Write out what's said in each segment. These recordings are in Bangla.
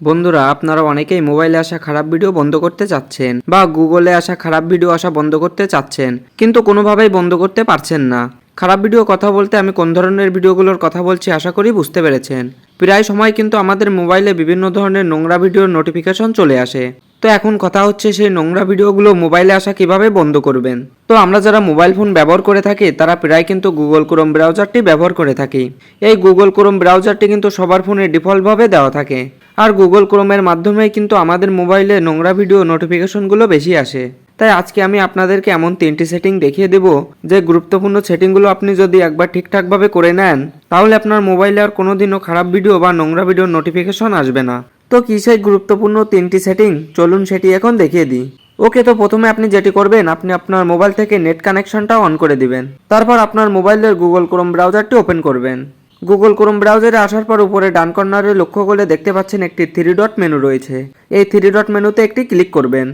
বন্ধুরা, আপনারা অনেকেই মোবাইলে আসা খারাপ ভিডিও বন্ধ করতে চাচ্ছেন বা গুগলে আসা খারাপ ভিডিও আসা বন্ধ করতে চাচ্ছেন, কিন্তু কোনোভাবেই বন্ধ করতে পারছেন না। খারাপ ভিডিও কথা বলতে আমি কোন ধরনের ভিডিওগুলোর কথা বলছি আশা করি বুঝতে পেরেছেন। প্রায় সময় কিন্তু আমাদের মোবাইলে বিভিন্ন ধরনের নোংরা ভিডিওর নোটিফিকেশন চলে আসে। তো এখন কথা হচ্ছে সেই নোংরা ভিডিওগুলো মোবাইলে আসা কীভাবে বন্ধ করবেন? তো আমরা যারা মোবাইল ফোন ব্যবহার করে থাকি, তারা প্রায় কিন্তু গুগল ক্রোম ব্রাউজারটি ব্যবহার করে থাকি। এই গুগল ক্রোম ব্রাউজারটি কিন্তু সবার ফোনে ডিফল্টভাবে দেওয়া থাকে। আর গুগল ক্রোমের মাধ্যমে কিন্তু আমাদের মোবাইলে নোংরা ভিডিও নোটিফিকেশনগুলো বেশি আসে। তাই আজকে আমি আপনাদেরকে এমন তিনটি সেটিং দেখিয়ে দেব, যে গুরুত্বপূর্ণ সেটিংগুলো আপনি যদি একবার ঠিকঠাকভাবে করে নেন, তাহলে আপনার মোবাইলে আর কোনোদিনও খারাপ ভিডিও বা নোংরা ভিডিওর নোটিফিকেশন আসবে না। তো কি সেই গুরুত্বপূর্ণ তিনটি সেটিং চলুন সেটি এখন দেখিয়ে দিই। ওকে, তো প্রথমে আপনি যেটি করবেন, আপনি আপনার মোবাইল থেকে নেট কানেকশনটা অন করে দিবেন। তারপর আপনার মোবাইলের গুগল ক্রোম ব্রাউজারটি ওপেন করবেন। গুগল ক্রোম ব্রাউজারে আসার পর উপরে ডান কর্নারে লক্ষ্য করলে দেখতে পাচ্ছেন একটি থ্রি ডট মেনু রয়েছে। এই থ্রি ডট মেনুতে একটি ক্লিক করবেন।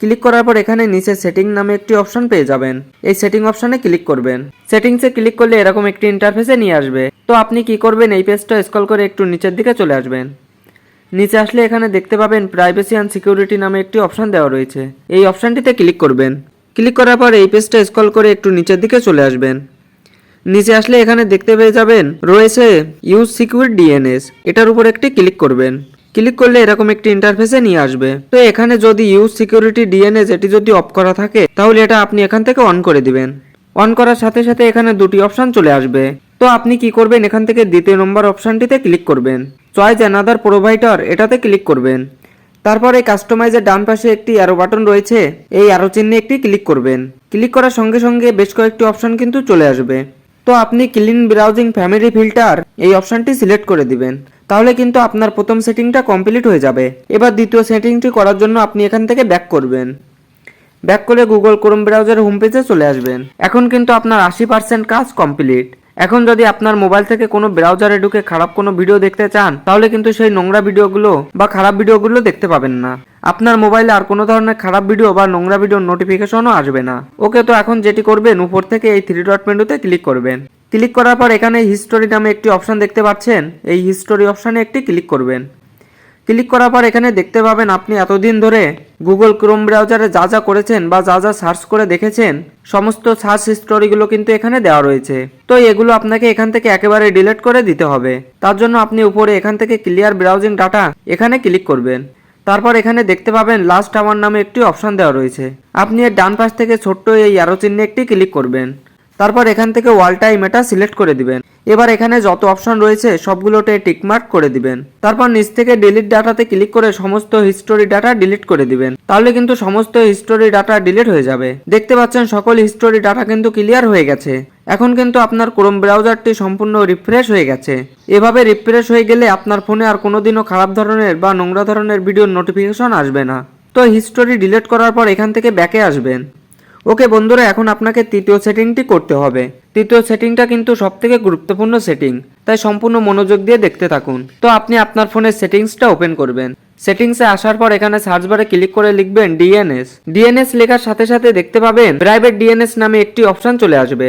ক্লিক করার পর এখানে নিচে সেটিং নামে একটি অপশন পেয়ে যাবেন। এই সেটিং অপশনে ক্লিক করবেন। সেটিংসে ক্লিক করলে এরকম একটি ইন্টারফেসে নিয়ে আসবে। তো আপনি কি করবেন? এই পেজটা স্ক্রল করে একটু নিচের দিকে চলে আসবেন। নিচে আসলে এখানে দেখতে পাবেন প্রাইভেসি অ্যান্ড সিকিউরিটি নামে একটি অপশন দেওয়া রয়েছে। এই অপশনটিতে ক্লিক করবেন। ক্লিক করার পর এই পেজটা স্ক্রল করে একটু নিচের দিকে চলে আসবেন। নিচে আসলে এখানে দেখতে পেয়ে যাবেন, রয়েছে ইউজ সিকিউর ডিএনএস এটার উপর একটি ক্লিক করবেন। ক্লিক করলে এরকম একটি ইন্টারফেসে নিয়ে আসবে। তো এখানে যদি ইউজ সিকিউরিটি ডিএনএস এটি যদি অফ করা থাকে, তাহলে এটা আপনি এখান থেকে অন করে দিবেন। অন করার সাথে সাথে এখানে দুটি অপশন চলে আসবে। তো আপনি কি করবেন? এখান থেকে দ্বিতীয় নম্বর অপশনটিতে ক্লিক করবেন। চয়েস অ্যানাদার প্রোভাইডার এটাতে ক্লিক করবেন। তারপর কাস্টমাইজের ডান পাশে একটি অ্যারো বাটন রয়েছে, এই অ্যারো চিহ্নে একটি ক্লিক করবেন। ক্লিক করার সঙ্গে সঙ্গে বেশ কয়েকটি অপশন কিন্তু চলে আসবে। তো আপনি ক্লিন ব্রাউজিং ফ্যামিলি ফিল্টার এই অপশনটি সিলেক্ট করে দিবেন। তাহলে কিন্তু আপনার প্রথম সেটিংটা কমপ্লিট হয়ে যাবে। এবার দ্বিতীয় সেটিংটি করার জন্য আপনি এখান থেকে ব্যাক করবেন। ব্যাক করে গুগল ক্রোম ব্রাউজারের হোম পেজে চলে আসবেন। এখন কিন্তু আপনার আশি পার্সেন্ট কাজ কমপ্লিট এখন যদি আপনার মোবাইল থেকে কোনো ব্রাউজারে ঢুকে খারাপ কোনো ভিডিও দেখতে চান, তাহলে কিন্তু সেই নোংরা ভিডিওগুলো বা খারাপ ভিডিওগুলো দেখতে পাবেন না। আপনার মোবাইলে আর কোনো ধরনের খারাপ ভিডিও বা নোংরা ভিডিওর নোটিফিকেশনও আসবে না। ওকে, তো এখন যেটি করবেন, উপর থেকে এই থ্রি ডট মেনুতে ক্লিক করবেন। ক্লিক করার পর এখানে হিস্টোরি নামে একটি অপশন দেখতে পাচ্ছেন। এই হিস্টোরি অপশানে একটি ক্লিক করবেন। ক্লিক করার পর এখানে দেখতে পাবেন আপনি এতদিন ধরে গুগল ক্রোম ব্রাউজারে যা যা করেছেন বা যা যা সার্চ করে দেখেছেন, সমস্ত সার্চ হিস্টোরিগুলো কিন্তু এখানে দেওয়া রয়েছে। তো এগুলো আপনাকে এখান থেকে একেবারে ডিলিট করে দিতে হবে। তার জন্য আপনি উপরে এখান থেকে ক্লিয়ার ব্রাউজিং ডাটা এখানে ক্লিক করবেন। তারপর এখানে দেখতে পাবেন লাস্ট আওয়ার নামে একটি অপশন দেওয়া রয়েছে। আপনি এর ডান পাশ থেকে ছোট্ট এই অ্যারো চিহ্নে একটি ক্লিক করবেন। তারপর এখান থেকে ওয়াল টাইম এটা সিলেক্ট করে দিবেন। এবার এখানে যত অপশন রয়েছে, সবগুলোতে টিকমার্ক করে দিবেন। তারপর নিচ থেকে ডিলিট ডাটাতে ক্লিক করে সমস্ত হিস্টোরি ডাটা ডিলিট করে দিবেন। তাহলে কিন্তু সমস্ত হিস্টোরি ডাটা ডিলিট হয়ে যাবে। দেখতে পাচ্ছেন সকল হিস্টোরি ডাটা কিন্তু ক্লিয়ার হয়ে গেছে। এখন কিন্তু আপনার ক্রোম ব্রাউজারটি সম্পূর্ণ রিফ্রেশ হয়ে গেছে। এভাবে রিফ্রেশ হয়ে গেলে আপনার ফোনে আর কোনোদিনও খারাপ ধরনের বা নোংরা ধরনের ভিডিওর নোটিফিকেশন আসবে না। তো হিস্টোরি ডিলিট করার পর এখান থেকে ব্যাকে আসবেন। ওকে বন্ধুরা, এখন আপনাকে তৃতীয় সেটিংটি করতে হবে। তৃতীয় সেটিংটা কিন্তু সব থেকে গুরুত্বপূর্ণ সেটিং তাই সম্পূর্ণ মনোযোগ দিয়ে দেখতে থাকুন। তো আপনি আপনার ফোনের সেটিংসটা ওপেন করবেন। সেটিংসে আসার পর এখানে সার্চ বারে ক্লিক করে লিখবেন ডিএনএস ডিএনএস লেখার সাথে সাথে দেখতে পাবেন প্রাইভেট ডিএনএস নামে একটি অপশন চলে আসবে।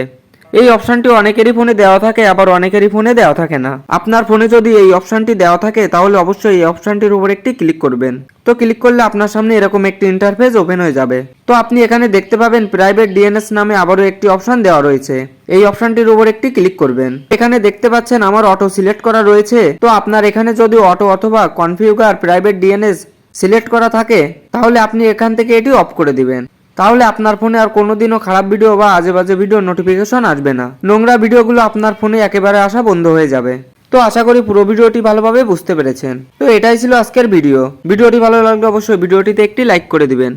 এই অপশনটি অনেকেরই ফোনে দেওয়া থাকে, আবার অনেকেরই ফোনে দেওয়া থাকে না। আপনার ফোনে যদি এই অপশনটি দেওয়া থাকে, তাহলে অবশ্যই এই অপশনটির উপর একটি ক্লিক করবেন। তো ক্লিক করলে আপনার সামনে এরকম একটি ইন্টারফেস ওপেন হয়ে যাবে। তো আপনি এখানে দেখতে পাবেন প্রাইভেট ডিএনএস নামে আবারও একটি অপশন দেওয়া রয়েছে। এই অপশনটির উপর একটি ক্লিক করবেন। এখানে দেখতে পাচ্ছেন আমার অটো সিলেক্ট করা রয়েছে। তো আপনার এখানে যদি অটো অথবা কনফিগার প্রাইভেট ডিএনএস সিলেক্ট করা থাকে, তাহলে আপনি এখান থেকে এটি অফ করে দিবেন। তাহলে আপনার ফোনে আর কোনোদিনও খারাপ ভিডিও বা আজে বাজে ভিডিও নোটিফিকেশন আসবে না। নোংরা ভিডিওগুলো আপনার ফোনে একেবারে আসা বন্ধ হয়ে যাবে। তো আশা করি পুরো ভিডিওটি ভালোভাবে বুঝতে পেরেছেন। তো এটাই ছিল আজকের ভিডিও। ভিডিওটি ভালো লাগলে অবশ্যই ভিডিওটিতে একটি লাইক করে দিবেন।